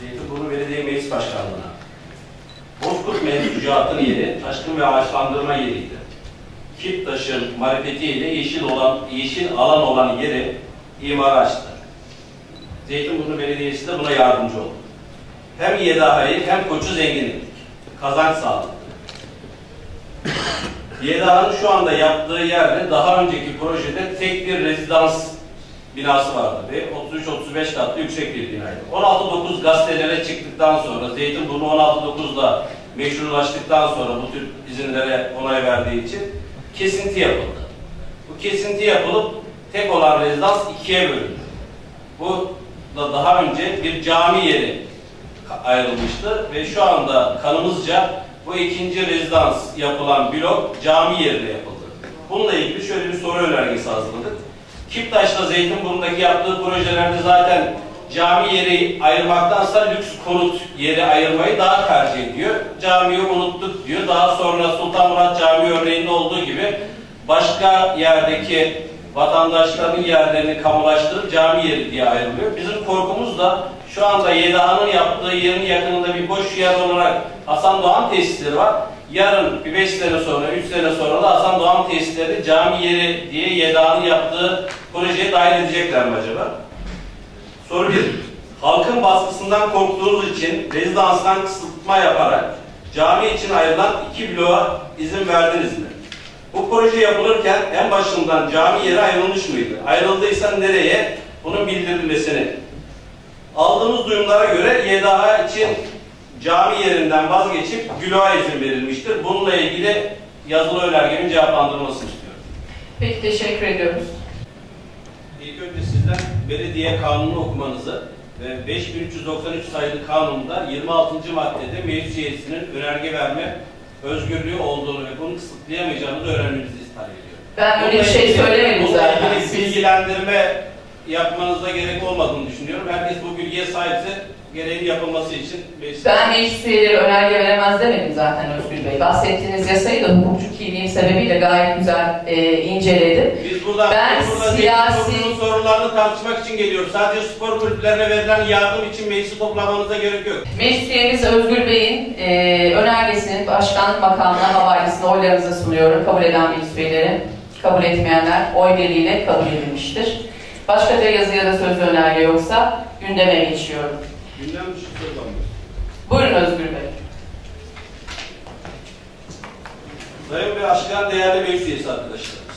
Zeytinburnu Belediye Meclis Başkanlığı'na. Bozkurt mevcuatın yeri taşkın ve ağaçlandırma yeriydi. Kiptaş'ın marifetiyle yeşil olan yeşil alan olan yeri imara açtı. Zeytinburnu Belediyesi de buna yardımcı oldu. Hem YDH'yi hem koçu zengin ettik. Kazanç sağladık. YDH'nın şu anda yaptığı yerde daha önceki projede tek bir rezidans binası vardı ve 33-35 katlı yüksek bir binaydı. 16-9 gazetelere çıktıktan sonra Zeytinburnu 16-9'da meşrulaştıktan sonra bu tür izinlere onay verdiği için kesinti yapıldı. Bu kesinti yapılıp tek olan rezidans ikiye bölündü. Bu da daha önce bir cami yeri ayrılmıştı ve şu anda kanımızca bu ikinci rezidans yapılan blok cami yerine yapıldı. Bununla ilgili şöyle bir soru önergesi hazırladık. Kiptaş'ta Zeytinburnu'ndaki yaptığı projelerde zaten cami yeri ayırmaktansa lüks konut yeri ayırmayı daha tercih ediyor. Camiyi unuttuk diyor. Daha sonra Sultan Murat Camii örneğinde olduğu gibi başka yerdeki vatandaşların yerlerini kamulaştırıp cami yeri diye ayrılıyor. Bizim korkumuz da şu anda YDA'nın yaptığı yerin yakınında bir boş yer olarak Hasan Doğan tesisleri var. Yarın bir beş sene sonra, üç sene sonra da Hasan Doğan tesisleri cami yeri diye YDA'nın yaptığı projeye dahil edecekler mi acaba? Soru bir. Halkın baskısından korktuğunuz için rezidanstan kısıtma yaparak cami için ayrılan iki bloğa izin verdiniz mi? Bu proje yapılırken en başından cami yeri ayrılmış mıydı? Ayrıldıysa nereye? Bunun bildirilmesini. Aldığımız duyumlara göre YDA için cami yerinden vazgeçip Güloğa izin verilmiştir. Bununla ilgili yazılı önergemin cevaplandırılmasını istiyorum. Peki teşekkür ediyoruz. İlk önce sizden belediye kanunu okumanızı ve 5393 sayılı kanunda 26. maddede meclis üyesinin önerge verme özgürlüğü olduğunu ve bunu kısıtlayamayacağınızı öğrenmenizi istirham ediyorum. Ben öyle bir Bununla şey ilgili- söylemedim bununla zaten. ilgili Siz- bilgilendirme yapmanıza gerek olmadığını düşünüyorum. Herkes bu bilgiye sahipse gereğini yapılması için meclis- Ben meclis üyeleri önerge veremez demedim zaten Özgür Bey. Bahsettiğiniz yasayı da hukukçu kimliğim sebebiyle gayet güzel e, inceledim. Biz burada, Ben biz burada siyasi- sorunlarını tartışmak için geliyoruz. Sadece spor kulüplerine verilen yardım için meclisi toplamanıza gerek yok. Meclis üyemiz Özgür Bey'in e, önergesinin başkanlık makamına havalesini oylarınıza sunuyorum. Kabul eden meclis üyeleri, kabul etmeyenler oy birliğiyle kabul edilmiştir. Başka bir yazı ya da sözlü önerge yoksa gündeme geçiyorum. Gündem dışı söz. Buyurun Özgür Bey. Sayın ve aşkıdan değerli meclis üyesi arkadaşlarımız.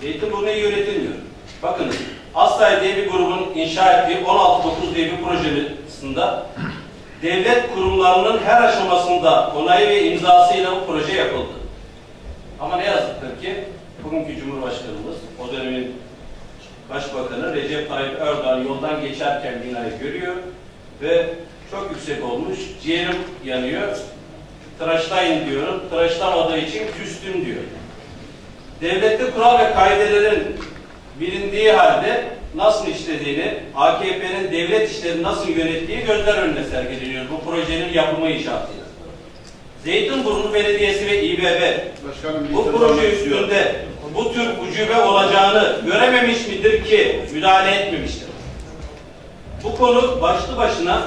Zeytinburnu iyi yönetilmiyor. Bakınız, Astay diye bir grubun inşa ettiği 16.9 diye bir projesinde devlet kurumlarının her aşamasında onayı ve imzasıyla bu proje yapıldı. Ama ne yazıktır ki bugünkü Cumhurbaşkanımız, o dönemin Başbakanı Recep Tayyip Erdoğan yoldan geçerken binayı görüyor ve çok yüksek olmuş, ciğerim yanıyor, tıraşlayın diyorum, tıraşlamadığı için küstüm diyor. Devlette kural ve kaidelerin bilindiği halde nasıl işlediğini, AKP'nin devlet işlerini nasıl yönettiği gözler önüne sergileniyor bu projenin yapımı inşaatıyla. Zeytinburnu Belediyesi ve İBB Başkanım, bu proje üstünde bu tür ucube olacağını görememiş midir ki müdahale etmemiştir. Bu konu başlı başına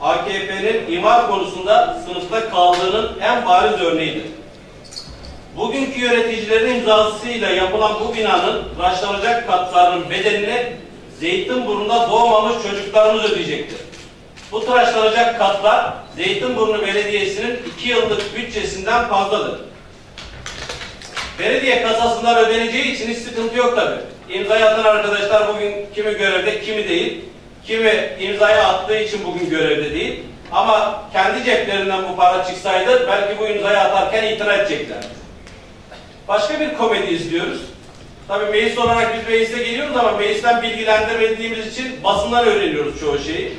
AKP'nin imar konusunda sınıfta kaldığının en bariz örneğidir. Bugünkü yöneticilerin imzasıyla yapılan bu binanın raşlanacak katlarının bedelini Zeytinburnu'nda doğmamış çocuklarımız ödeyecektir. Bu tıraşlanacak katlar Zeytinburnu Belediyesi'nin iki yıllık bütçesinden fazladır. Belediye kasasından ödeneceği için hiç sıkıntı yok tabi. İmzayı atan arkadaşlar bugün kimi görevde, kimi değil. Kimi imzayı attığı için bugün görevde değil. Ama kendi ceplerinden bu para çıksaydı belki bu imzayı atarken itiraz edecekler. Başka bir komedi izliyoruz. Tabii meclis olarak biz meclise geliyoruz ama meclisten bilgilendirmediğimiz için basından öğreniyoruz çoğu şeyi.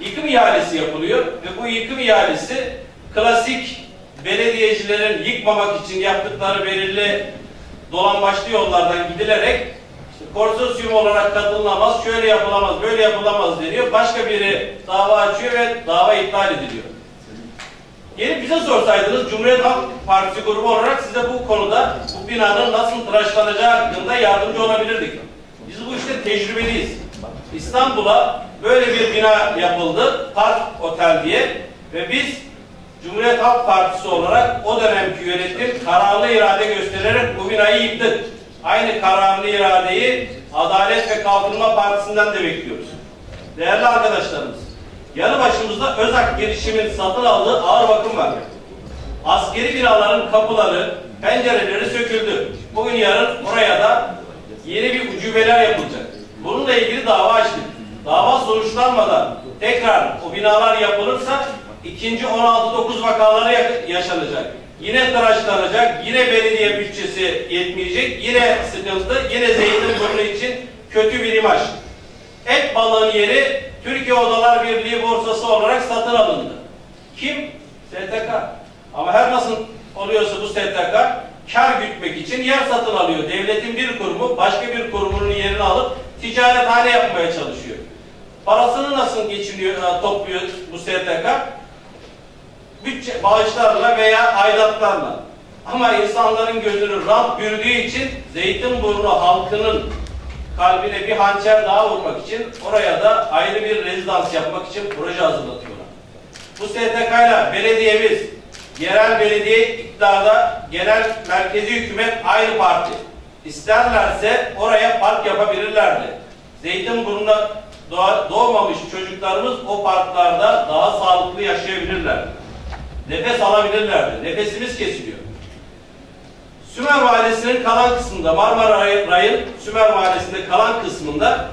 Yıkım ihalesi yapılıyor ve bu yıkım ihalesi klasik belediyecilerin yıkmamak için yaptıkları belirli dolambaçlı yollardan gidilerek işte konsorsiyum olarak katılınamaz, şöyle yapılamaz, böyle yapılamaz deniyor. Başka biri dava açıyor ve dava iptal ediliyor. Gelip bize sorsaydınız Cumhuriyet Halk Partisi grubu olarak size bu konuda bu binanın nasıl tıraşlanacağı hakkında yardımcı olabilirdik. Biz bu işte tecrübeliyiz. İstanbul'a böyle bir bina yapıldı. Park Otel diye. Ve biz Cumhuriyet Halk Partisi olarak o dönemki yönetim kararlı irade göstererek bu binayı yıktık. Aynı kararlı iradeyi Adalet ve Kalkınma Partisi'nden de bekliyoruz. Değerli arkadaşlarımız, yanı başımızda Özak girişimin satın aldığı ağır bakım var. Askeri binaların kapıları, pencereleri söküldü. Bugün yarın buraya da yeni bir ucubeler yapılacak. Bununla ilgili dava açtık. Dava sonuçlanmadan tekrar o binalar yapılırsa ikinci 16-9 vakaları yaşanacak. Yine tıraşlanacak, yine belediye bütçesi yetmeyecek, yine sıkıntı, yine Zeytinburnu için kötü bir imaj. Et balığın yeri Türkiye Odalar Birliği borsası olarak satın alındı. Kim? STK. Ama her nasıl oluyorsa bu STK kar gütmek için yer satın alıyor. Devletin bir kurumu başka bir kurumunun yerini alıp ticarethane yapmaya çalışıyor. Parasını nasıl geçiniyor, e, topluyor bu STK? Bütçe bağışlarla veya aidatlarla. Ama insanların gözünü rant bürüdüğü için Zeytinburnu halkının kalbine bir hançer daha vurmak için oraya da ayrı bir rezidans yapmak için proje hazırlatıyorlar. Bu STK ile belediyemiz, yerel belediye iktidarda genel merkezi hükümet aynı parti. İsterlerse oraya park yapabilirlerdi. Zeytinburnu'nda doğmamış çocuklarımız o parklarda daha sağlıklı yaşayabilirler. Nefes alabilirlerdi. Nefesimiz kesiliyor. Sümer Mahallesi'nin kalan kısmında, Marmara Ray'ın Sümer Mahallesi'nde kalan kısmında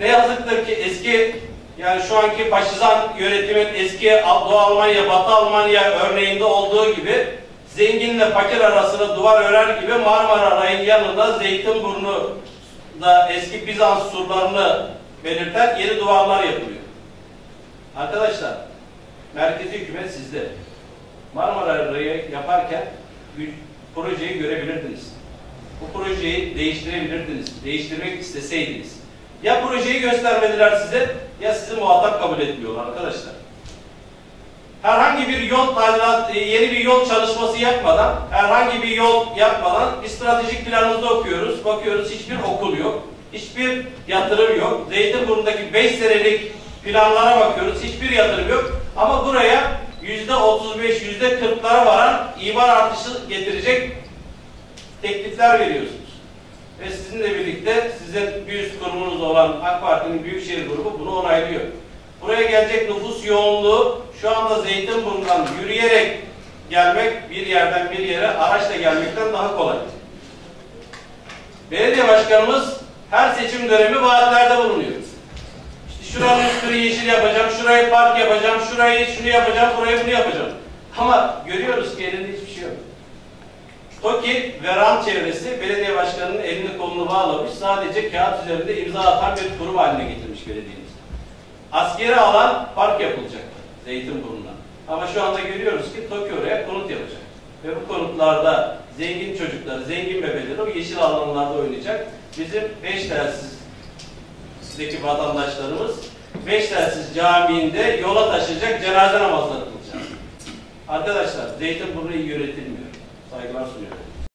ne yazıktır ki eski yani şu anki faşizan yönetimin eski Doğu Almanya, Batı Almanya örneğinde olduğu gibi zenginle fakir arasında duvar örer gibi Marmara Ray'ın yanında Zeytinburnu'da eski Bizans surlarını belirten yeni duvarlar yapılıyor. Arkadaşlar, merkezi hükümet sizde. Marmara Ray'ı yaparken projeyi görebilirdiniz. Bu projeyi değiştirebilirdiniz. Değiştirmek isteseydiniz. Ya projeyi göstermediler size ya sizi muhatap kabul etmiyorlar arkadaşlar. Herhangi bir yol tadilat, e, yeni bir yol çalışması yapmadan, herhangi bir yol yapmadan bir stratejik planımızda okuyoruz. Bakıyoruz hiçbir okul yok. Hiçbir yatırım yok. Zeytinburnu'ndaki 5 senelik planlara bakıyoruz. Hiçbir yatırım yok. Ama buraya yüzde 35, yüzde 40'lara varan imar artışı getirecek teklifler veriyorsunuz. Ve sizinle birlikte sizin bir üst kurumunuz olan AK Parti'nin Büyükşehir Grubu bunu onaylıyor. Buraya gelecek nüfus yoğunluğu şu anda Zeytinburnu'ndan yürüyerek gelmek bir yerden bir yere araçla gelmekten daha kolay. Belediye başkanımız her seçim dönemi vaatlerde bulunuyor. Şuranın üstünü yeşil yapacağım, şurayı park yapacağım, şurayı şunu yapacağım, burayı bunu yapacağım. Ama görüyoruz ki elinde hiçbir şey yok. TOKİ ve RAM çevresi belediye başkanının elini kolunu bağlamış. Sadece kağıt üzerinde imza atan bir kurum haline getirmiş belediyemiz. Askeri alan park yapılacak Zeytinburnu'na. Ama şu anda görüyoruz ki TOKİ oraya konut yapacak. Ve bu konutlarda zengin çocukları, zengin bebeleri o yeşil alanlarda oynayacak. Bizim beş telsizdeki vatandaşlarımız beş telsiz camiinde yola taşıyacak cenaze namazları kılacak. Arkadaşlar Zeytinburnu iyi yönetilmiyor. Saygılar sunuyorum.